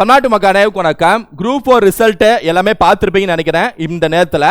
தமிழ்நாட்டு மக்கள் அனைவருக்கும் வணக்கம். குரூப் ஃபோர் ரிசல்ட்டு எல்லாமே பார்த்துருப்பீங்கன்னு நினைக்கிறேன். இந்த நேரத்தில்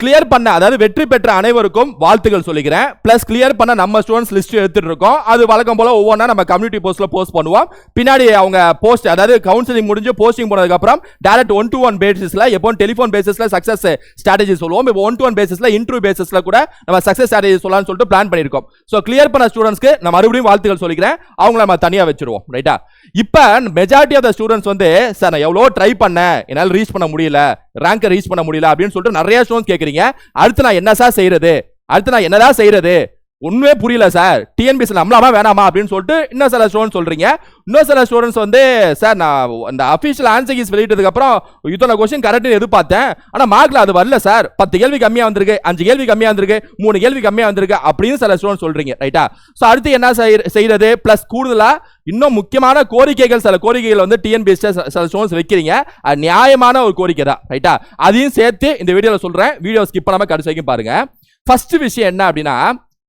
கிளியர் பண்ண அதாவது வெற்றி பெற்ற அனைவருக்கும் வாழ்த்துக்கள் சொல்லிக்கிறேன். ப்ளஸ் கிளியர் பண்ண நம்ம ஸ்டூடெண்ட்ஸ் லிஸ்ட் எடுத்துட்டு இருக்கோம். அது வழக்கம் போல ஒவ்வொன்றா நம்ம கம்யூனிட்டி போஸ்ட்டில் போஸ்ட் பண்ணுவோம். பின்னாடி அவங்க போஸ்ட் அதாவது கவுன்சிலிங் முடிஞ்சு போஸ்டிங் போனதுக்கப்புறம் டேரக்ட் ஒன் டு ஒன் பேசிஸ்ல எப்போ டெலிஃபோன் பேசிஸ்ல சக்ஸஸ் ஸ்ட்ராட்டஜி சொல்லுவோம். இப்போ ஒன் டு ஒன் பேசிஸில் இன்டர்வியூ பேசிஸ்ல கூட நம்ம சக்ஸஸ் ஸ்ட்ராட்டஜி சொல்லலாம்னு சொல்லிட்டு பிளான் பண்ணியிருக்கோம். ஸோ கிளியர் பண்ண ஸ்டூடெண்ட்ஸ்க்கு நான் மறுபடியும் வாழ்த்துக்கள் சொல்லிக்கிறேன். அவங்கள நம்ம தனியாக வச்சிருவோம். ரைட்டா இப்போ மெஜாரிட்டி ஆஃப் த ஸ்டூடெண்ட்ஸ் வந்து சார் நான் எவ்வளோ ட்ரை பண்ணேன். என்னால் ரீச் பண்ண முடியல. ரேங்கை ரீச் பண்ண முடியல. அப்படின்னு சொல்லிட்டு நிறைய ஸ்டூடெண்ட்ஸ் கேட்குறீங்க அடுத்து நான் என்ன சார் செய்யறது அடுத்து நான் என்னதான் செய்யறது ஒன்றுமே புரியல சார். டிஎன்பிசி நம்மளாமா வேணாமா அப்படின்னு சொல்லிட்டு இன்னும் சில ஸ்டூடெண்ட் சொல்கிறீங்க இன்னும் சில ஸ்டூடெண்ட்ஸ் வந்து சார் நான் அந்த அஃபிஷியல் ஆன்சர் கீஸ் வெளியிட்டதுக்கப்புறம் இத்தனை கொஸ்டின் கரெக்ட்னு எதிர்பார்த்தேன். ஆனால் மார்க்கில் அது வரல சார். பத்து கேள்வி கம்மியாக வந்திருக்கு அஞ்சு கேள்வி கம்மியாக வந்திருக்கு மூணு கேள்வி கம்மியாக வந்திருக்கு அப்படின்னு சில ஸ்டூடெண்ட் சொல்கிறீங்க ரைட்டா ஸோ அடுத்து என்ன செய்ய- செய்யறது? ப்ளஸ் கூடுதலாக இன்னும் முக்கியமான கோரிக்கைகள் சில கோரிக்கைகள் வந்து டிஎன்பிஎஸ்சில் சில ஸ்டூடெண்ட்ஸ் வைக்கிறீங்க. அது நியாயமான ஒரு கோரிக்கை தான் ரைட்டா அதையும் சேர்த்து இந்த வீடியோவில் சொல்கிறேன் வீடியோ ஸ்கிப் பண்ணாமல் கடைசி வரைக்கும் பாருங்கள் ஃபர்ஸ்ட் விஷயம் என்ன அப்படின்னா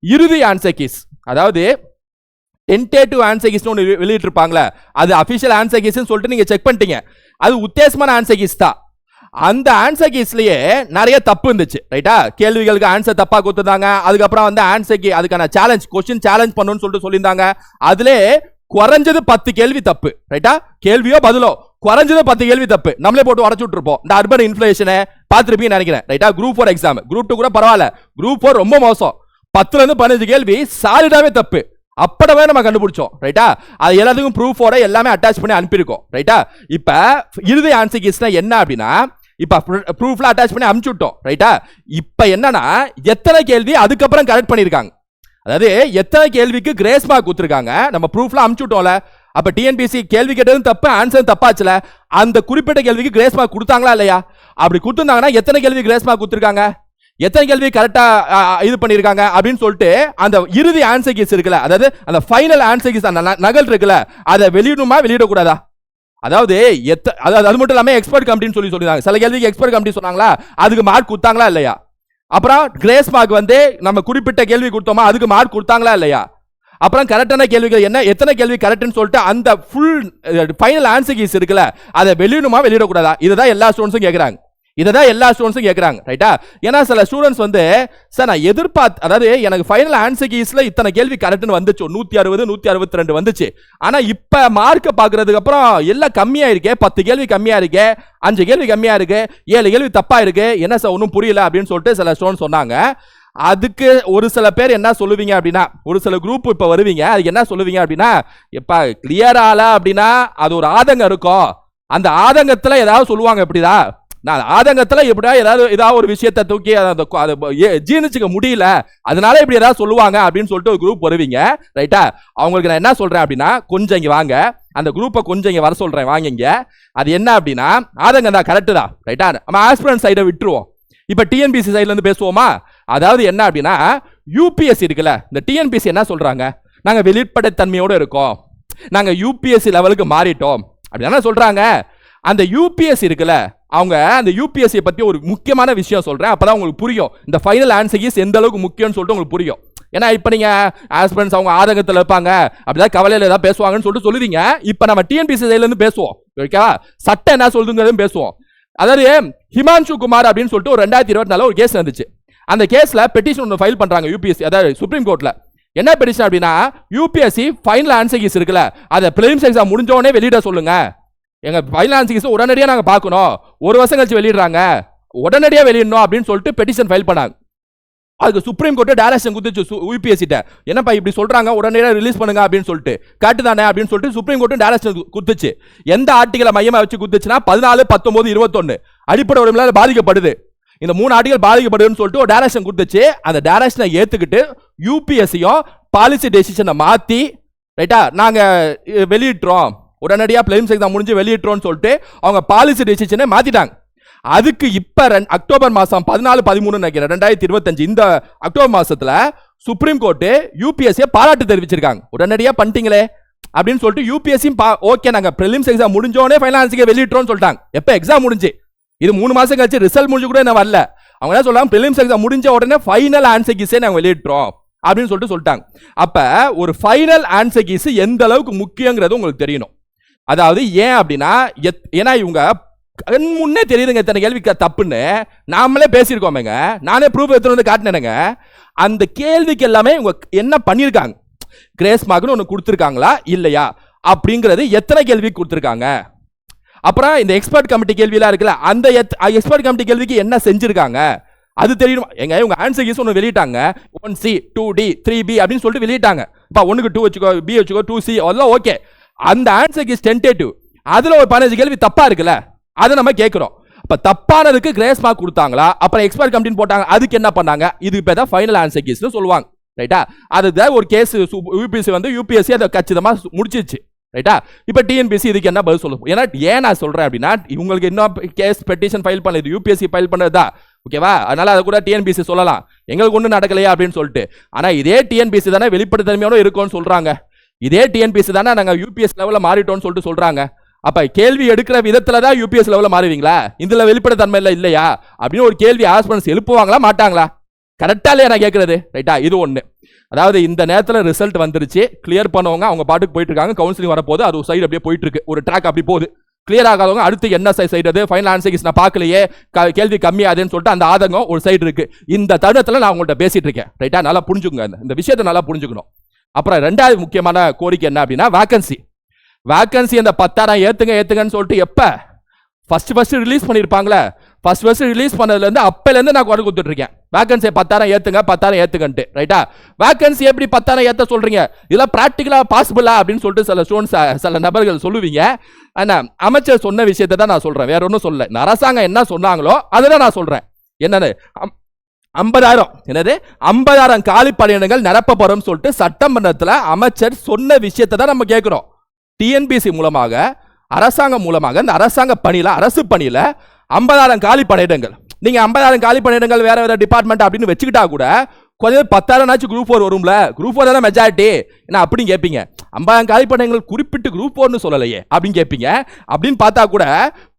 இறுதி ஆன்சர் கீஸ் அதாவது டென்டேட்டிவ் ஆன்சர் கீஸ்னு ஒன்று வெளியிட்டிருப்பாங்களே அது அஃபிஷியல் ஆன்சர் கீஸ்னு சொல்லிட்டு நீங்கள் செக் பண்ணிட்டீங்க. அது உத்தேசமான ஆன்சர் கீஸ் தான். அந்த ஆன்சர் கீஸ்லயே நிறைய தப்பு இருந்துச்சு ரைட்டா கேள்விகளுக்கு ஆன்சர் தப்பா கொடுத்துருந்தாங்க அதுக்கப்புறம் வந்து ஆன்சர் கீ அதுக்கான சேலஞ்ச் கொஸ்டின் சேலஞ்ச் பண்ணணும்னு சொல்லிட்டு சொல்லியிருந்தாங்க. அதுல குறைஞ்சது பத்து கேள்வி தப்பு ரைட்டா கேள்வியோ பதிலோ குறைஞ்சது பத்து கேள்வி தப்பு. நம்மளே போட்டு உடச்சு விட்டுருப்போம். இந்த அர்பன் இன்ஃபிளேஷனை பார்த்துருப்பீங்கன்னு நினைக்கிறேன் ரைட்டா group four exam group two கூட பரவாயில்ல. குரூப் ஃபோர் ரொம்ப மோசம். பத்துல இருந்து பதினஞ்சு கேள்வி சாலிடாவே தப்பு. அப்படவே நம்ம கண்டுபிடிச்சோம். ரைட்டா? அது எல்லாத்துக்கும் ப்ரூஃபோட எல்லாமே அட்டாச் பண்ணி அனுப்பியிருக்கோம். ரைட்டா? இப்போ இறுதி ஆன்சர் கீஸ்னா என்ன அப்படின்னா இப்போ ப்ரூஃப்ல அட்டாச் பண்ணி அனுப்பிச்சு விட்டோம். ரைட்டா? இப்போ என்னன்னா எத்தனை கேள்வி அதுக்கப்புறம் கரெக்ட் பண்ணியிருக்காங்க. அதாவது எத்தனை கேள்விக்கு கிரேஸ் மார்க் கொடுத்துருக்காங்க. நம்ம ப்ரூஃப்ல அனுப்பிச்சு விட்டோம்ல. அப்ப டிஎன்பிசி கேள்வி கேட்டதும் தப்பு ஆன்சர் தப்பாச்சுல. அந்த குறிப்பிட்ட கேள்விக்கு கிரேஸ் மார்க் கொடுத்தாங்களா இல்லையா? அப்படி கொடுத்துருந்தாங்கன்னா எத்தனை கேள்வி கிரேஸ் மார்க் கொடுத்துருக்காங்க? எத்தனை கேள்வி கரெக்டாக இது பண்ணியிருக்காங்க அப்படின்னு சொல்லிட்டு அந்த இறுதி ஆன்சர் கீஸ் இருக்குல்ல அதாவது அந்த ஃபைனல் ஆன்சர் கீஸ் அந்த நகல் இருக்குல்ல அதை வெளியிடணுமா வெளியிடக்கூடாதா? அதாவது எத்த அதாவது அது மட்டும் இல்லாமல் எக்ஸ்பர்ட் கமிட்டின்னு சொல்லி சொல்லியிருந்தாங்க. சில கேள்விக்கு எக்ஸ்பர்ட் கமிட்டி சொன்னாங்களா அதுக்கு மார்க் கொடுத்தாங்களா இல்லையா? அப்புறம் கிரேஸ் மார்க் வந்து நம்ம குறிப்பிட்ட கேள்வி கொடுத்தோமா அதுக்கு மார்க் கொடுத்தாங்களா இல்லையா? அப்புறம் கரெக்டான கேள்விகள் என்ன எத்தனை கேள்வி கரெக்ட்னு சொல்லிட்டு அந்த ஃபுல் ஃபைனல் ஆன்சர் கீஸ் இருக்குல்ல அதை வெளியிடணுமா வெளியிடக்கூடாதா? இதுதான் எல்லா ஸ்டூடெண்ட்ஸும் கேட்குறாங்க இதை தான் எல்லா ஸ்டூடெண்ட்ஸும் கேட்குறாங்க ரைட்டா ஏன்னா சில ஸ்டூடெண்ட்ஸ் வந்து சார் நான் எதிர்பார்த்து அதாவது எனக்கு ஃபைனல் ஆன்சர் கீஸில் இத்தனை கேள்வி கரெக்ட்னு வந்துச்சு. நூற்றி அறுபது நூற்றி அறுபத்தி ரெண்டு வந்துச்சு. ஆனால் இப்போ மார்க்கை பார்க்குறதுக்கு அப்புறம் எல்லாம் கம்மியாக இருக்கே பத்து கேள்வி கம்மியாக இருக்கே அஞ்சு கேள்வி கம்மியாக இருக்கு ஏழு கேள்வி தப்பாக இருக்கு என்ன சார் ஒன்றும் புரியல அப்படின்னு சொல்லிட்டு சில ஸ்டூடெண்ட்ஸ் சொன்னாங்க. அதுக்கு ஒரு சில பேர் என்ன சொல்லுவீங்க அப்படின்னா ஒரு சில குரூப் இப்போ வருவீங்க அதுக்கு என்ன சொல்லுவீங்க அப்படின்னா எப்பா கிளியர் ஆல அப்படின்னா அது ஒரு ஆதங்கம் இருக்கும். அந்த ஆதங்கத்தில் ஏதாவது சொல்லுவாங்க எப்படிதா நான் ஆதங்கத்தில் எப்படியா ஏதாவது ஏதாவது ஒரு விஷயத்தை தூக்கி அதை அதை ஜீர்ணிச்சுக்க முடியல. அதனால இப்படி ஏதாவது சொல்லுவாங்க அப்படின்னு சொல்லிட்டு ஒரு குரூப் வருவீங்க. ரைட்டா அவங்களுக்கு நான் என்ன சொல்கிறேன் அப்படின்னா கொஞ்சம் இங்கே வாங்க. அந்த குரூப்பை கொஞ்சம் இங்கே வர சொல்கிறேன் வாங்கிங்க அது என்ன அப்படின்னா ஆதங்கம் தான் கரெக்டு தான். ரைட்டா நம்ம ஆஸ்பிரண்ட் சைடை விட்டுருவோம். இப்போ டிஎன்பிசி சைட்லேருந்து பேசுவோமா? அதாவது என்ன அப்படின்னா யூபிஎஸ்சி இருக்குல்ல இந்த டிஎன்பிசி என்ன சொல்கிறாங்க நாங்கள் வெளிப்படைத்தன்மையோடு இருக்கோம். நாங்கள் யூபிஎஸ்சி லெவலுக்கு மாறிட்டோம். அப்படி என்ன சொல்கிறாங்க அந்த யூபிஎஸ்சி இருக்குல்ல அவங்க அந்த யூபிஎஸ்சி பற்றி ஒரு முக்கியமான விஷயம் சொல்கிறேன் அப்போ தான் உங்களுக்கு புரியும். இந்த ஃபைனல் ஆன்சர் இஸ் எந்த அளவுக்கு முக்கியம்னு சொல்லிட்டு உங்களுக்கு புரியும். ஏன்னா இப்போ நீங்கள் ஆஸ்பிரன்ஸ் அவங்க ஆதங்கத்தில் இருப்பாங்க. அப்படிதான் கவலையில் ஏதாவது பேசுவாங்கன்னு சொல்லிட்டு சொல்லுவீங்க. இப்போ நம்ம டிஎன்பிசி சைட்லேருந்து பேசுவோம். ஓகேவா சட்டம் என்ன சொல்லுங்கிறதும் பேசுவோம். அதாவது ஹிமான்ஷு குமார் அப்படின்னு சொல்லிட்டு ஒரு ரெண்டாயிரத்தி இருபத்தி நாலு ஒரு கேஸ் இருந்துச்சு அந்த கேஸில் பெட்டிஷன் ஒன்று ஃபைல் பண்ணுறாங்க யூபிஎஸ்சி அதாவது சுப்ரீம் கோர்ட்டில் என்ன பெட்டிஷன் அப்படின்னா யூபிஎஸ்சி ஃபைனல் ஆன்சர் கீஸ் இருக்குல்ல. அதை பிலிம்ஸ் எக்ஸாம் முடிஞ்சோடனே வெளியிட சொல்லுங்கள் எங்கள் ஃபைனல் உடனடியாக நாங்கள் பார்க்கணும். ஒரு வருஷம் கழிச்சு வெளியிடுறாங்க. உடனடியாக வெளியிடணும் அப்படின்னு சொல்லிட்டு பெட்டிஷன் ஃபைல் பண்ணாங்க. அதுக்கு சுப்ரீம் கோர்ட்டு டேரக்ஷன் குத்துச்சு யூபிஎஸ்சிட்ட என்னப்பா இப்படி சொல்கிறாங்க உடனடியாக ரிலீஸ் பண்ணுங்க அப்படின்னு சொல்லிட்டு. காட்டு தானே அப்படின்னு சொல்லிட்டு சுப்ரீம் கோர்ட்டு டேரக்ஷன் குத்துச்சு எந்த ஆர்டிகளை மையமாக வச்சு குத்துச்சுன்னா பதினாலு பத்தொம்போது இருபத்தொன்னு. அடிப்படை உரிமையால் பாதிக்கப்படுது. இந்த மூணு ஆர்டிகள் பாதிக்கப்படுதுன்னு சொல்லிட்டு ஒரு டேரக்ஷன் கொடுத்துச்சு. அந்த டேரக்ஷனை ஏற்றுக்கிட்டு யூபிஎஸ்சியும் பாலிசி டெசிஷனை மாற்றி ரைட்டா நாங்கள் வெளியிட்டுறோம். உடனடியாக பிளேம்ஸ் எக்ஸாம் முடிஞ்சு வெளியிட்டுறோம்னு சொல்லிட்டு அவங்க பாலிசி டெசிஷனை மாற்றிட்டாங்க அதுக்கு இப்போ ரெண்- அக்டோபர் மாதம் பதினாலு பதிமூணு நினைக்கிறேன் ரெண்டாயிரத்தி இருபத்தஞ்சு. இந்த அக்டோபர் மாதத்தில் சுப்ரீம் கோர்ட்டு யூபிஎஸ்சியை பாராட்டு தெரிவிச்சிருக்காங்க. உடனடியாக பண்ணிட்டீங்களே அப்படின்னு சொல்லிட்டு யூபிஎஸ்சியும் ஓகே நாங்கள் ப்ரிலிம்ஸ் எக்ஸாம் முடிஞ்சோடனே ஃபைனான்ஸுக்கு வெளியிட்டோம்னு சொல்லிட்டாங்க. எப்போ எக்ஸாம் முடிஞ்சு? இது மூணு மாதம் கழிச்சு ரிசல்ட் முடிஞ்சு கூட என்ன வரல. அவங்க என்ன சொல்றாங்க? ப்ரிலிம்ஸ் எக்ஸாம் முடிஞ்ச உடனே ஃபைனல் ஆன்சர் கீஸே நாங்கள் வெளியிட்டுறோம் அப்படின்னு சொல்லிட்டு சொல்லிட்டாங்க. அப்போ ஒரு ஃபைனல் ஆன்சர் கீஸ் எந்த அளவுக்கு முக்கியங்கிறது உங்களுக்கு தெரியணும். அதாவது ஏன் அப்படின்னா எத்- ஏன்னா இவங்க கண் முன்னே தெரியுதுங்க இத்தனை கேள்விக்கு தப்புன்னு. நாமளே பேசியிருக்கோமேங்க. நானே ப்ரூஃப் எடுத்துட்டு வந்து காட்டினேனுங்க. அந்த கேள்விக்கு எல்லாமே இவங்க என்ன பண்ணியிருக்காங்க? கிரேஸ் மார்க்னு ஒன்று கொடுத்துருக்காங்களா? இல்லையா? அப்படிங்கிறது எத்தனை கேள்வி கொடுத்துருக்காங்க? அப்புறம் இந்த எக்ஸ்பர்ட் கமிட்டி கேள்வியெல்லாம் இருக்குல்ல அந்த எக்ஸ்பர்ட் கமிட்டி கேள்விக்கு என்ன செஞ்சுருக்காங்க? அது தெரியணும் எங்க இவங்க ஆன்சர் கீஸ் ஒன்று வெளியிட்டாங்க. One C two D three B அப்படின்னு சொல்லிட்டு வெளியிட்டாங்க. இப்போ ஒன்றுக்கு டூ வச்சுக்கோ பி வச்சுக்கோ டூ சி அதெல்லாம் ஓகே அந்த ஆன்சர் இஸ் டென்டேட்டிவ் அதில் ஒரு பதினஞ்சு கேள்வி தப்பாக இருக்குல்ல? அதை நம்ம கேட்குறோம் இப்போ தப்பானதுக்கு கிரேஸ் மார்க் கொடுத்தாங்களா? அப்புறம் எக்ஸ்பர்ட் கமிட்டின்னு போட்டாங்க. அதுக்கு என்ன பண்ணாங்க? இது இப்போ தான் ஃபைனல் ஆன்சர் கேஸ்னு சொல்லுவாங்க. ரைட்டா அதுதான் ஒரு கேஸ் யூபிஎஸ்சி வந்து யூபிஎஸ்சி அதை கச்சிதமாக முடிச்சிச்சு ரைட்டா இப்போ டிஎன்பிசி இதுக்கு என்ன பதில் சொல்லும் ஏன்னா ஏன் நான் சொல்கிறேன் அப்படின்னா இவங்களுக்கு இன்னும் கேஸ் பெட்டிஷன் ஃபைல் பண்ணது? யூபிஎஸ்சி ஃபைல் பண்ணுறதா ஓகேவா அதனால அதை கூட டிஎன்பிசி சொல்லலாம். எங்களுக்கு ஒன்றும் நடக்கலையா அப்படின்னு சொல்லிட்டு. ஆனால் இதே டிஎன்பிசி தானே வெளிப்படைத்தன்மையோட இருக்கும்னு சொல்கிறாங்க இதே டிஎன்பிஎஸ் தானே நாங்கள் யூபிஎஸ் லெவலில் மாறிட்டோம்னு சொல்லிட்டு சொல்கிறாங்க அப்போ கேள்வி எடுக்கிற விதத்தில் தான் யூபிஎஸ் லெவலில் மாறுவீங்களா? இதில் வெளிப்படைத்தன்மை இல்லை இல்லையா? அப்படின்னு ஒரு கேள்வி ஆஸ்பரன்ஸ் எழுப்புவாங்களா மாட்டாங்களா? கரெக்டாக இல்லையா நான் கேட்கறது ரைட்டா இது ஒன்று அதாவது இந்த நேரத்தில் ரிசல்ட் வந்துருச்சு. கிளியர் பண்ணவங்க அவங்க பாட்டுக்கு போயிட்டு இருக்காங்க கவுன்சிலிங் வரப்போது அது ஒரு சைடு அப்படியே போயிட்டு இருக்கு ஒரு ட்ராக் அப்படி போகுது. கிளியர் ஆகாதவங்க அடுத்து என்ன சைடு செய்யறது ஃபைனல் ஆன்சர்ஸ் நான் பார்க்கலையே. கேள்வி கம்மியாதுன்னு சொல்லிட்டு அந்த ஆதங்கம் ஒரு சைடு இருக்கு. இந்த தருணத்தில் நான் உங்கள்கிட்ட பேசிட்டு இருக்கேன் ரைட்டா நல்லா புரிஞ்சுக்கோங்க. இந்த விஷயத்தை நல்லா புரிஞ்சுக்கணும். அப்புறம் ரெண்டாவது முக்கியமான கோரிக்கை என்ன அப்படின்னா வேக்கன்சி வேக்கன்சி அந்த பத்தாயிரம் ஏற்றுங்க ஏற்றுங்கன்னு சொல்லிட்டு எப்போ? ஃபஸ்ட்டு ஃபஸ்ட்டு ரிலீஸ் பண்ணியிருப்பாங்களே ஃபர்ஸ்ட் ஃபஸ்ட் ரிலீஸ் பண்ணதுலேருந்து அப்போலேருந்து நான் குறை கொடுத்துட்ருக்கேன் வேகன்சி பத்தாயிரம் ஏற்றுங்க பத்தாயிரம் ஏற்றுங்கன்ட்டு ரைட்டா வேகன்சி எப்படி பத்தாயிரம் ஏற்ற சொல்கிறீங்க இதெல்லாம் ப்ராக்டிக்கலாக பாசிபிளா அப்படின்னு சொல்லிட்டு சில ஸ்டூடெண்ட்ஸ் சில நபர்கள் சொல்லுவீங்க. ஆனால் அமைச்சர் சொன்ன விஷயத்தை தான் நான் சொல்கிறேன் வேற ஒன்றும் சொல்லலை. அரசாங்கம் என்ன சொன்னாங்களோ அதை தான் நான் சொல்கிறேன் என்னென்னு? அம்- ஐம்பதாயிரம். என்னது? ஐம்பதாயிரம் காலி பணியிடங்கள் நிரப்பப்படும் சொல்லிட்டு சட்டமன்றத்தில் அமைச்சர் சொன்ன விஷயத்தை தான் நம்ம கேட்குறோம். டிஎன்பிசி மூலமாக அரசாங்கம் மூலமாக இந்த அரசாங்க பணியில் அரசு பணியில் ஐம்பதாயிரம் காலி பணியிடங்கள். நீங்கள் ஐம்பதாயிரம் காலி பணியிடங்கள் வேறு வேறு டிபார்ட்மெண்ட் அப்படின்னு வச்சுக்கிட்டா கூட கொஞ்சம் பத்தாயிரம்னாச்சும் குரூப் ஃபோர் வரும்ல. குரூப் ஃபோர் தானே மெஜாரிட்டி என்ன அப்படின்னு கேட்பீங்க. ஐம்பதாயிரம் காலி பணியிடங்கள் குறிப்பிட்டு குரூப் ஃபோர்னு சொல்லலையே அப்படின்னு கேட்பீங்க. அப்படின்னு பார்த்தா கூட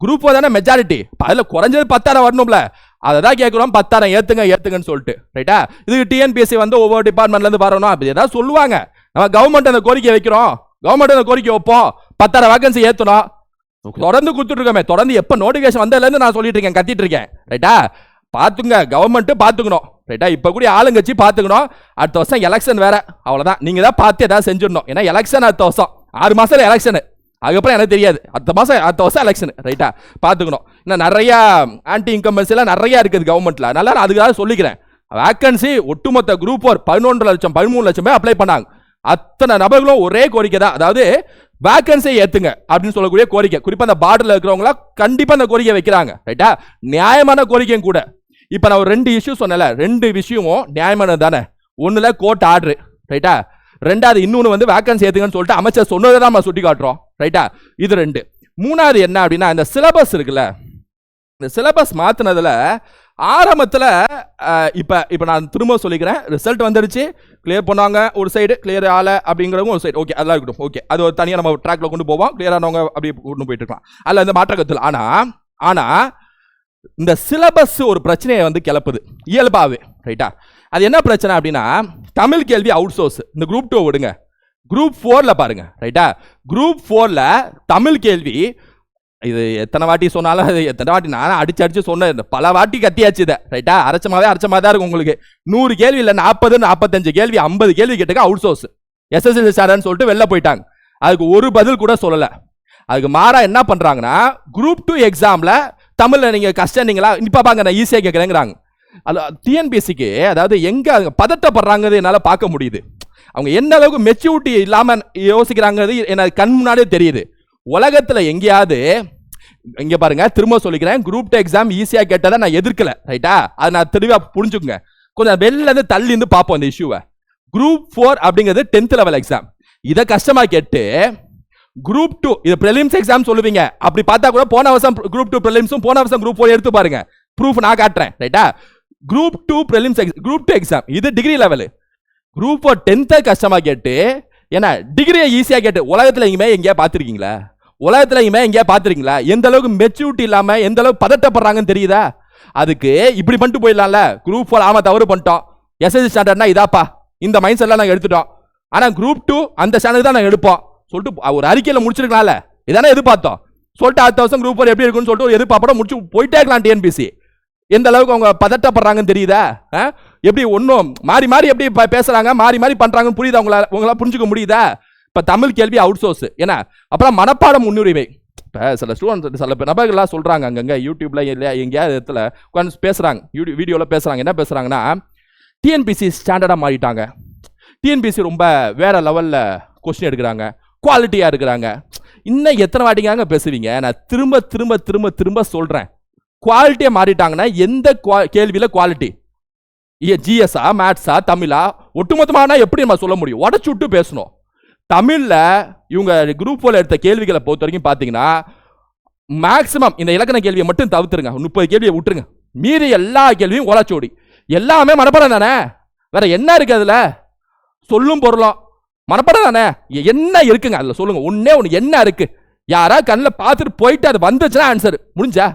குரூப் ஃபோர் தானே மெஜாரிட்டி அதில் குறைஞ்சது பத்தாயிரம் வரணும்ல. அதை தான் கேட்குறோம் பத்தாயிரம் ஏற்றுங்க ஏற்றுங்கன்னு சொல்லிட்டு. ரைட்டா இதுக்கு டிஎன்பிஎஸ்சி வந்து ஒவ்வொரு டிபார்ட்மெண்ட்லேருந்து வரணும். அப்படி ஏதாவது சொல்லுவாங்க. நம்ம கவர்மெண்ட் அந்த கோரிக்கை வைக்கிறோம். கவர்மெண்ட் அந்த கோரிக்கை வைப்போம். பத்தாயிரம் வேகன்சி ஏற்றணும் தொடர்ந்து கொடுத்துட்ருக்கோமே. தொடர்ந்து எப்போ நோட்டிஃபிகேஷன் வந்ததுலேருந்து நான் சொல்லிட்டு இருக்கேன் கத்திட்டு இருக்கேன். ரைட்டா பார்த்துங்க. கவர்மெண்ட்டு பார்த்துக்கணும். ரைட்டா இப்போ கூட ஆளுங்கட்சி பார்த்துக்கணும். அடுத்த வருஷம் எலெக்ஷன் வேற. அவ்வளோதான் நீங்கள் தான் பார்த்து ஏதாவது செஞ்சிடணும். ஏன்னா எலெக்ஷன் அடுத்த வருஷம். ஆறு மாதத்தில் எலெக்ஷனு அதுக்கப்புறம் எனக்கு தெரியாது. அடுத்த மாதம் அடுத்த வருஷம் எலெக்ஷன் ரைட்டா பார்த்துக்கணும். இன்னும் நிறையா ஆன்டி இன்கம்பன்சி எல்லாம் நிறையா இருக்குது கவர்மெண்ட்டில் அதனால் நான் அதுக்காக சொல்லிக்கிறேன். வேக்கன்சி ஒட்டுமொத்த குரூப் ஒரு பதினொன்று லட்சம் பதிமூணு லட்சம் பேர் அப்ளை பண்ணாங்க. அத்தனை நபர்களும் ஒரே கோரிக்கை தான். அதாவது வேக்கன்சியை ஏற்றுங்க அப்படின்னு சொல்லக்கூடிய கோரிக்கை. குறிப்பாக அந்த பார்டரில் இருக்கிறவங்களாம் கண்டிப்பாக அந்த கோரிக்கை வைக்கிறாங்க. ரைட்டா நியாயமான கோரிக்கையும் கூட. இப்போ நான் ஒரு ரெண்டு இஷ்யூ சொன்னேன்ல. ரெண்டு விஷயமும் நியாயமானது தானே. ஒன்றில் கோர்ட் ஆர்டர் ரைட்டா ரெண்டாவது இன்னொன்று வந்து வேக்கன்சி ஏற்றுங்கன்னு சொல்லிட்டு அமைச்சர் சொன்னதை தான் நம்ம சுட்டி காட்டுறோம் ரைட்டா இது ரெண்டு. மூணாவது என்ன அப்படின்னா இந்த சிலபஸ் இருக்குல்ல இந்த சிலபஸ் மாற்றினதில் ஆரம்பத்தில் இப்போ இப்போ நான் திரும்ப சொல்லிக்கிறேன். ரிசல்ட் வந்துடுச்சு. கிளியர் பண்ணாங்க ஒரு சைடு கிளியர் ஆலை அப்படிங்கிறவங்க ஒரு சைடு ஓகே அதெல்லாம் இருக்கட்டும். ஓகே அது ஒரு தனியாக நம்ம ட்ராக்ல கொண்டு போவோம். கிளியர் ஆனவங்க அப்படி கொண்டு போயிட்டு இருக்கலாம். அதில் இந்த மாற்றக்கத்தில் ஆனால் ஆனால் இந்த சிலபஸ் ஒரு பிரச்சனையை வந்து கிளப்புது. இயல்பாகவே. ரைட்டா அது என்ன பிரச்சனை அப்படின்னா தமிழ் கேள்வி அவுட் சோர்ஸ் இந்த குரூப் டூ விடுங்க. குரூப் ஃபோரில் பாருங்க. ரைட்டா குரூப் ஃபோரில் தமிழ் கேள்வி. இது எத்தனை வாட்டி சொன்னாலும் அது எத்தனை வாட்டி நானும் அடிச்சு அடிச்சு சொன்னேன். பல வாட்டி கத்தியாச்சு இதை. ரைட்டா அரைச்சமாவே அரைச்சமா தான் இருக்கும் உங்களுக்கு. நூறு கேள்வி இல்லை நாற்பது நாற்பத்தஞ்சு கேள்வி ஐம்பது கேள்வி கேட்டுக்க அவுட் சோர்ஸ் எஸ்எஸ்எல் சாரன்னு சொல்லிட்டு வெளில போயிட்டாங்க. அதுக்கு ஒரு பதில் கூட சொல்லலை. அதுக்கு மாறா என்ன பண்ணுறாங்கன்னா குரூப் டூ எக்ஸாமில் தமிழில் நீங்கள் கஷ்டம் இப்போ பாங்க நான் ஈஸியாக கேட்குறேங்கிறாங்க. அது டிஎன்பிஎஸ்சிக்கு அதாவது எங்கே பதட்டப்படுறாங்கிறது என்னால் பார்க்க முடியுது. அவங்க எந்த அளவுக்கு மெச்சூரிட்டி இல்லாமல் யோசிக்கிறாங்கிறது எனக்கு கண் முன்னாடியே தெரியுது. உலகத்தில் எங்கேயாவது இங்கே பாருங்க திரும்ப சொல்லிக்கிறேன் குரூப் டூ எக்ஸாம் ஈஸியாக கேட்டதை நான் எதிர்க்கல ரைட்டா அதை நான் தெளிவாக புரிஞ்சுக்கங்க. கொஞ்சம் வெளில இருந்து தள்ளி இருந்து பார்ப்போம் இந்த இஷ்யூவை குரூப் ஃபோர் அப்படிங்கிறது டென்த் லெவல் எக்ஸாம் இதை கஷ்டமாக கேட்டு குரூப் டூ இது ப்ரிலிம்ஸ் எக்ஸாம் சொல்லுவீங்க. அப்படி பார்த்தா கூட போன வருஷம் குரூப் டூ ப்ரிலிம்ஸும் போன வருஷம் குரூப் ஃபோர் எடுத்து பாருங்க. ப்ரூஃப் நான் காட்டுறேன் ரைட்டா group two prelims group two exam இது டிகிரி லெவலு குரூப் ஃபோர் டென்த்தை கஷ்டமாக கேட்டு ஏன்னா டிகிரியை ஈஸியாக கேட்டு உலகத்தில் எங்கேயுமே எங்கேயா பார்த்துருக்கீங்களா? உலகத்தில் எங்கேயுமே எங்கேயா பார்த்துருக்கீங்களா? எந்த அளவுக்கு மெச்சூரிட்டி இல்லாமல் எந்த அளவுக்கு பதட்டப்படுறாங்கன்னு தெரியுதா? அதுக்கு இப்படி பண்ணிட்டு போயிடலாம்ல. குரூப் ஃபோர் ஆமாம் தவறு பண்ணிட்டோம். எஸ்எஸ்சி ஸ்டாண்டர்ட்னா இதாப்பா. இந்த மைண்ட் செட்லாம் நாங்கள் எடுத்துட்டோம். ஆனால் குரூப் டூ அந்த ஸ்டாண்டர்ட் தான் நாங்கள் எடுப்போம். சொல்லிட்டு ஒரு அறிக்கையில் முடிச்சிருக்கலாம்ல. இதானே எதிர்பார்த்தோம். சொல்லிட்டு அடுத்த வருஷம் குரூப் எப்படி இருக்குன்னு சொல்லிட்டு ஒரு எதிர்பார்ப்போட முடிச்சு போயிட்டே இருக்கலாம் டிஎன்பிசி எந்த அளவுக்கு அவங்க பதட்டப்படுறாங்கன்னு தெரியுதா? ஆ? எப்படி ஒன்றும் மாறி மாறி எப்படி பேசுகிறாங்க பேசுறாங்க? மாறி மாறி பண்றாங்கன்னு புரியுதா உங்களால உங்களால் புரிஞ்சுக்க முடியுதா? இப்போ தமிழ் கேள்வி அவுட் சோர்ஸ் ஏன்னா அப்புறம் மனப்பாடம் முன்னுரிமை. இப்போ சில ஸ்டூடெண்ட்ஸ் சில நபர்கள்லாம் சொல்கிறாங்க அங்கங்கே யூடியூப்ல இல்லையா எங்கேயாவது இடத்துல உட்காந்து பேசுகிறாங்க யூடியூப் வீடியோவில் பேசுகிறாங்க என்ன பேசுகிறாங்கன்னா டிஎன்பிசி ஸ்டாண்டர்டாக மாறிட்டாங்க. டிஎன்பிசி ரொம்ப வேற லெவலில் கொஸ்டின் எடுக்கிறாங்க. குவாலிட்டியாக இருக்கிறாங்க இன்னும் எத்தனை வாட்டிங்க பேசுவீங்க? நான் திரும்ப திரும்ப திரும்ப திரும்ப சொல்கிறேன் குவாலிட்டியாக மாறிட்டாங்கன்னா எந்த குவா கேள்வியில் குவாலிட்டி ஜிஎஸ்ஆ மேத்ஸா தமிழா ஒட்டுமொத்தமான எப்படி நம்ம சொல்ல முடியும்? உடச்சு விட்டு பேசணும். தமிழில் இவங்க குரூப் போல எடுத்த கேள்விகளை பொறுத்த வரைக்கும் பார்த்தீங்கன்னா மேக்ஸிமம் இந்த இலக்கண கேள்வியை மட்டும் தவிர்த்துருங்க. முப்பது கேள்வியை விட்டுருங்க. மீறி எல்லா கேள்வியும் உலச்சோடி எல்லாமே மனப்பாடம் தானே? வேற என்ன இருக்கு அதில்? சொல்லும் பொருளும் மனப்பாடம் தானே? என்ன இருக்குங்க? அதில் சொல்லுங்க. ஒன்னே ஒன்று என்ன இருக்கு? யாரா கண்ணில் பார்த்துட்டு போயிட்டு அது வந்துச்சுன்னா ஆன்சர் முடிஞ்சா?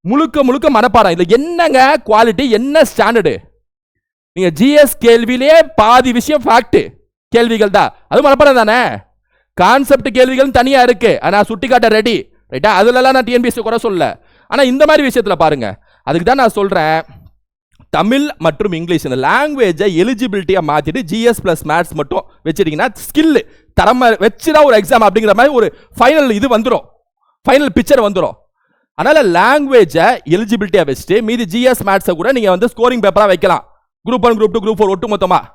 முழுக்க முழுக்க மனப்பாடம். இதில் என்னங்க குவாலிட்டி என்ன ஸ்டாண்டர்டு நீங்க ஜிஎஸ் கேள்வியிலே பாதி விஷயம் ஃபேக்ட்டு கேள்விகள் தான். அது மனப்பாடம் தானே? கான்செப்ட் கேள்விகள் தனியா இருக்கு. ஆனால் சுட்டி காட்ட ரெடி ரைட்டா அதுலலாம் நான் டிஎன்பிஎஸ்சி குறை சொல்ல ஆனால் இந்த மாதிரி விஷயத்தில் பாருங்க. அதுக்கு தான் நான் சொல்கிறேன் தமிழ் மற்றும் இங்கிலீஷ் இந்த லாங்குவேஜை எலிஜிபிலிட்டியாக மாற்றிட்டு ஜிஎஸ் ப்ளஸ் மேத்ஸ் மட்டும் வச்சிட்டிங்கன்னா ஸ்கில்லு தரமா வச்சுதான் ஒரு எக்ஸாம் அப்படிங்கிற மாதிரி ஒரு ஃபைனல் இது வந்துடும் ஃபைனல் பிக்சர் வந்துடும் அதனால் லாங்குவேஜை எலிஜிபிலிட்டியாக வச்சுட்டு மீதி ஜிஎஸ் மேத்ஸை கூட நீங்கள் வந்து ஸ்கோரிங் பேப்பராக வைக்கலாம். Group one group two group four ஒட்டு மொத்தமாக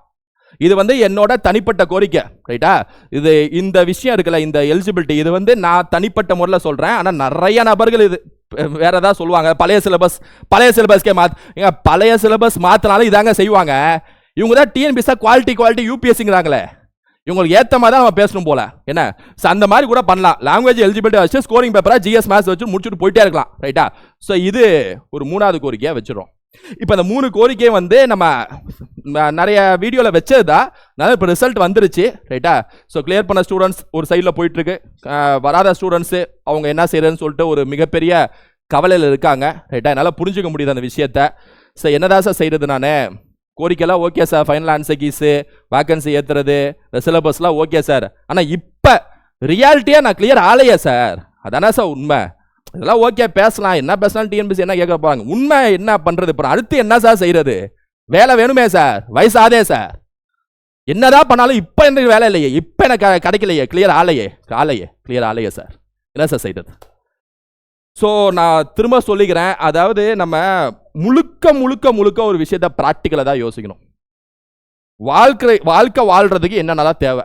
இது வந்து என்னோட தனிப்பட்ட கோரிக்கை. ரைட்டா இது இந்த விஷயம் இருக்குல்ல இந்த எலிஜிபிலிட்டி இது வந்து நான் தனிப்பட்ட முறையில் சொல்கிறேன் ஆனால் நிறைய நபர்கள் இது வேற ஏதாவது சொல்லுவாங்க. பழைய சிலபஸ் பழைய சிலபஸ்க்கே மாத் பழைய சிலபஸ் மாத்தினாலும் இதாங்க செய்வாங்க. இவங்க தான் டிஎன்பிஎஸ்ஸாக குவாலிட்டி குவாலிட்டி யூபிஎஸ்சிங்கிறாங்களே இவங்களுக்கு ஏற்ற மாதிரி தான் நம்ம பேசணும் போல. என்ன? ஸோ அந்த மாதிரி கூட பண்ணலாம். லாங்குவேஜ் எலிஜிபிலிட்டி வச்சு ஸ்கோரிங் பேப்பராக ஜிஎஸ் மேத்ஸ் வச்சு முடிச்சுட்டு போயிட்டே இருக்கலாம். ரைட்டா ஸோ இது ஒரு மூணாவது கோரிக்கையாக வச்சிடும் இப்போ இந்த மூணு கோரிக்கையை வந்து நம்ம நிறைய வீடியோவில் வச்சது தான் இப்போ ரிசல்ட் வந்துருச்சு. ரைட்டா ஸோ கிளியர் பண்ண ஸ்டூடெண்ட்ஸ் ஒரு சைடில் போயிட்டுருக்கு. வராத ஸ்டூடெண்ட்ஸு அவங்க என்ன செய்யறதுன்னு சொல்லிட்டு ஒரு மிகப்பெரிய கவலையில் இருக்காங்க. ரைட்டா என்னால் புரிஞ்சுக்க முடியுது அந்த விஷயத்த. ஸோ என்னதான் சார் செய்கிறது நான்? கோரிக்கைலாம் okay sir final answer keys vacancy ஏற்றுறது இந்த சிலபஸ்லாம் ஓகே சார் ஆனால் இப்போ ரியாலிட்டியாக நான் கிளியர் ஆலையே சார் அதானே சார் உண்மை? இதெல்லாம் ஓகே பேசலாம். என்ன பேசலாம் டிஎன்பிசி என்ன கேட்க போறாங்க? உண்மை என்ன பண்ணுறது இப்போ அடுத்து என்ன சார் செய்கிறது வேலை வேணுமே சார் வயசாதே சார் என்னதான் பண்ணாலும் இப்போ எனக்கு வேலை இல்லையே. இப்போ எனக்கு க- கிடைக்கலையே. கிளியர் ஆலையே ஆலையே கிளியர் ஆலையே சார் என்ன சார் செய்கிறது ஸோ நான் திரும்ப சொல்லிக்கிறேன். அதாவது நம்ம முழுக்க முழுக்க முழுக்க ஒரு விஷயத்த ப்ராக்டிக்கலாக தான் யோசிக்கணும். வாழ்க்கை வாழ்க்கை வாழ்கிறதுக்கு என்னென்னலாம் தேவை?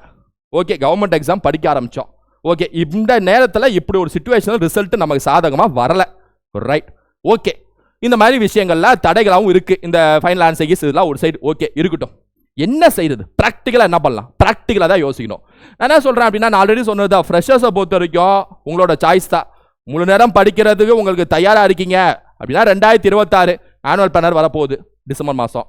ஓகே கவர்மெண்ட் எக்ஸாம் படிக்க ஆரம்பித்தோம் ஓகே இந்த நேரத்தில் இப்படி ஒரு சுச்சுவேஷனில் ரிசல்ட் நமக்கு சாதகமாக வரலை. ரைட் ஓகே இந்த மாதிரி விஷயங்களில் தடைகளாகவும் இருக்குது இந்த ஃபைனல் ஆன்சர் கீஸ் இதெல்லாம் ஒரு சைடு ஓகே இருக்கட்டும். என்ன செய்யறது ப்ராக்டிக்கலாக என்ன பண்ணலாம்? ப்ராக்டிக்கலாக தான் யோசிக்கணும். நான் என்ன சொல்கிறேன் அப்படின்னா நான் ஆல்ரெடி சொன்னது தான். ஃப்ரெஷர்ஸை பொறுத்த வரைக்கும் உங்களோட சாய்ஸ் தான். முழு நேரம் படிக்கிறதுக்கு உங்களுக்கு தயாராக இருக்கீங்க. அப்படின்னா ரெண்டாயிரத்தி இருபத்தாறு ஆனுவல் பேனர் வரப்போகுது. டிசம்பர் மாதம்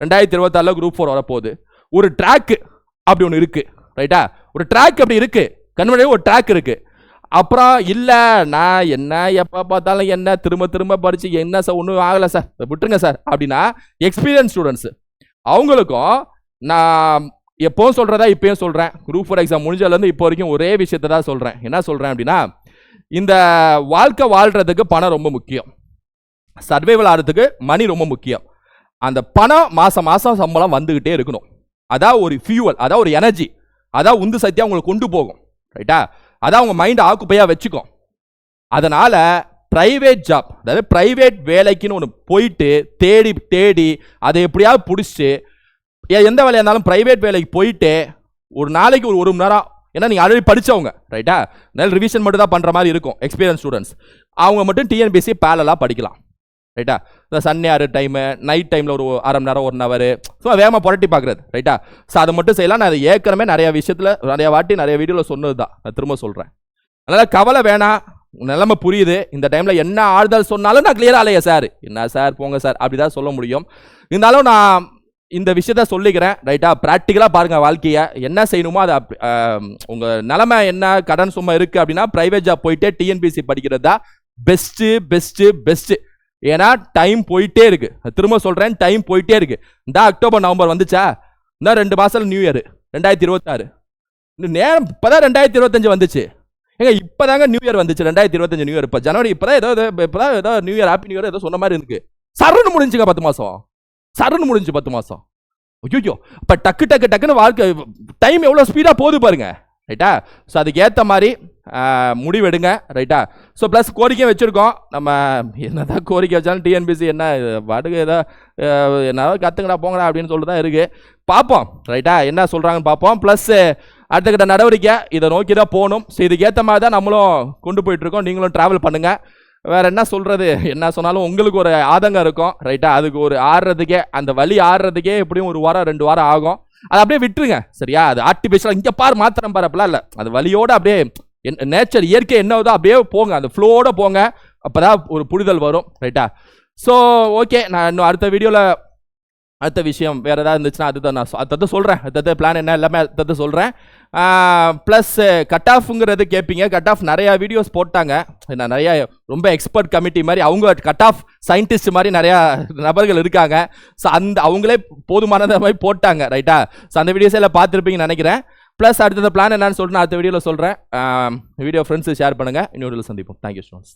ரெண்டாயிரத்தி இருபத்தாறில் குரூப் ஃபோர் வரப்போகுது. ஒரு ட்ராக்கு அப்படி ஒன்று இருக்குது ரைட்டா ஒரு ட்ராக் அப்படி இருக்குது கண்மணி ஒரு ட்ராக் இருக்கு. அப்புறம் இல்லை நான் என்ன எப்போ பார்த்தாலும் என்ன திரும்ப திரும்ப படித்து என்ன சார் ஒன்றும் ஆகலை சார் விட்டுருங்க சார் அப்படின்னா எக்ஸ்பீரியன்ஸ் ஸ்டூடெண்ட்ஸு அவங்களுக்கும் நான் எப்போவும் சொல்கிறதா இப்பயும் சொல்கிறேன் குரூப் ஃபோர் எக்ஸாம் முடிஞ்சதுலேருந்து இப்போ வரைக்கும் ஒரே விஷயத்தை தான் சொல்கிறேன் என்ன சொல்கிறேன் அப்படின்னா இந்த வாழ்க்கை வாழ்கிறதுக்கு பணம் ரொம்ப முக்கியம். சர்வைவல் ஆகிறதுக்கு மணி ரொம்ப முக்கியம். அந்த பணம் மாதம் மாதம் சம்பளம் வந்துக்கிட்டே இருக்கணும். அதான் ஒரு ஃபியூவல் அதான் ஒரு எனர்ஜி அதான் உந்து சக்தியாக உங்களை கொண்டு போகும். ரைட்டா அதான் உங்கள் மைண்டை ஆக்குப்பையாக வச்சுக்கும். அதனால் ப்ரைவேட் ஜாப் அதாவது ப்ரைவேட் வேலைக்குன்னு ஒன்று போயிட்டு தேடி தேடி அதை எப்படியாவது பிடிச்சி ஏ- எந்த வேலையாக இருந்தாலும் ப்ரைவேட் வேலைக்கு போயிட்டு ஒரு நாளைக்கு ஒரு ஒரு மணி நேரம் ஏன்னா நீங்கள் ஆல்ரெடி படித்தவங்க ரைட்டா அதனால் ரிவிஷன் மட்டும் தான் பண்ணுற மாதிரி இருக்கும் எக்ஸ்பீரியன்ஸ் ஸ்டூடெண்ட்ஸ் அவங்க மட்டும் டிஎன்பிசி பேலலாக படிக்கலாம். ரைட்டா இந்த ஆறு டைமு நைட் டைமில் ஒரு அரை மணி நேரம் ஒன் ஹவர் ஸோ வேகமாக புரட்டி பார்க்குறது ரைட்டா ஸோ அதை மட்டும் செய்யலாம். நான் அதை ஏற்கனவே நிறைய விஷயத்தில் நிறைய வாட்டி நிறைய வீடியோவில் சொன்னது தான் நான் திரும்ப சொல்கிறேன் அதனால் கவலை வேணாம். உன் நிலைமை புரியுது. இந்த டைமில் என்ன ஆறுதல் சொன்னாலும் நான் கிளியராக இல்லையா சார் என்ன சார் போங்க சார் அப்படி தான் சொல்ல முடியும். இருந்தாலும் நான் இந்த விஷயத்த சொல்லிக்கிறேன். ரைட்டா ப்ராக்டிக்கலாக பாருங்கள் வாழ்க்கையை. என்ன செய்யணுமோ அதை உங்கள் நிலமை என்ன? கடன் சும்மா இருக்குது அப்படின்னா ப்ரைவேட் ஜாப் போயிட்டே டிஎன்பிசி படிக்கிறது தான் பெஸ்ட்டு பெஸ்ட்டு பெஸ்ட்டு ஏன்னா டைம் போயிட்டே இருக்கு. திரும்ப சொல்கிறேன் டைம் போயிட்டே இருக்கு. இந்த அக்டோபர் நவம்பர் வந்துச்சா? இந்த ரெண்டு மாதம் நியூ இயர் ரெண்டாயிரத்தி இருபத்தாறு. இந்த நேரம் இப்போதான் ரெண்டாயிரத்தி இருபத்தஞ்சு வந்துச்சு. ஏங்க இப்பதாங்க நியூ இயர் வந்துச்சு. ரெண்டாயிரத்தி இருபத்தஞ்சு நியூ இயர் இப்போ ஜனவரி இப்பதான் ஏதோ இப்போ இப்பதான் ஏதோ new year happy new year ஏதோ சொன்ன மாதிரி இருக்கு. சரன்னு முடிஞ்சுங்க பத்து மாசம். சரன்னு முடிஞ்சு பத்து மாசம். ஐயோ இப்ப டக்கு டக்கு டக்குன்னு வாழ்க்கை டைம் எவ்வளவு ஸ்பீடா போகுது பாருங்க. ரைட்டா ஸோ அதுக்கு ஏற்ற மாதிரி முடிவெடுங்க. ரைட்டா ஸோ ப்ளஸ் கோரிக்கையும் வச்சுருக்கோம். நம்ம என்னதான் கோரிக்கை வச்சாலும் டிஎன்பிசி என்ன பாட்டுக்கு ஏதோ என்னதான் கற்றுக்கடா கற்றுங்கடா போங்கடா அப்படின்னு சொல்லிட்டு தான் இருக்குது பார்ப்போம். ரைட்டா என்ன சொல்கிறாங்கன்னு பார்ப்போம். ப்ளஸ்ஸு அடுத்த நடவடிக்கை. இதை நோக்கி தான் போகணும். ஸோ இதுக்கேற்ற மாதிரி தான் நம்மளும் கொண்டு போயிட்டுருக்கோம். நீங்களும் ட்ராவல் பண்ணுங்கள் வேறு என்ன சொல்கிறது என்ன சொன்னாலும் உங்களுக்கு ஒரு ஆதங்கம் இருக்கும். ரைட்டா அதுக்கு ஒரு ஆடுறதுக்கே அந்த வழி ஆடுறதுக்கே எப்படியும் ஒரு வாரம் ரெண்டு வாரம் ஆகும். அதை அப்படியே விட்டுருங்க. சரியா? அது ஆர்டிஃபிஷியலாக இங்கே பாரு மாத்திரம் பாரு அப்படிலாம் இல்லை. அது வழியோடு அப்படியே நேச்சர் இயற்கை என்னதோ அப்படியே போங்க. அந்த ஃப்ளோவோட போங்க. அப்பதான் ஒரு புரிதல் வரும். ரைட்டா ஸோ ஓகே நான் இன்னும் அடுத்த வீடியோவில் அடுத்த விஷயம் வேற ஏதாவது இருந்துச்சுன்னா அதுதான் நான் அதை அடுத்தது சொல்கிறேன் அடுத்தது பிளான் என்ன எல்லாமே அடுத்தது சொல்கிறேன் ப்ளஸ் கட் ஆஃப்ங்கிறது கேட்பீங்க கட் ஆஃப் நிறையா வீடியோஸ் போட்டாங்க. நான் நிறையா ரொம்ப எக்ஸ்பர்ட் கமிட்டி மாதிரி அவங்க கட் ஆஃப் சயின்டிஸ்ட் மாதிரி நிறையா நபர்கள் இருக்காங்க. ஸோ அந்த அவங்களே போதுமானதை மாதிரி போட்டாங்க ரைட்டா ஸோ அந்த வீடியோஸ் எல்லாம் பார்த்துருப்பீங்கன்னு நினைக்கிறேன். ப்ளஸ் அடுத்தது பிளான் என்னன்னு சொல்லிட்டு நான் அடுத்த வீடியோவில் சொல்கிறேன் வீடியோ ஃப்ரெண்ட்ஸு ஷேர் பண்ணுங்கள் இன்னொரு சந்திப்போம். Thank you stones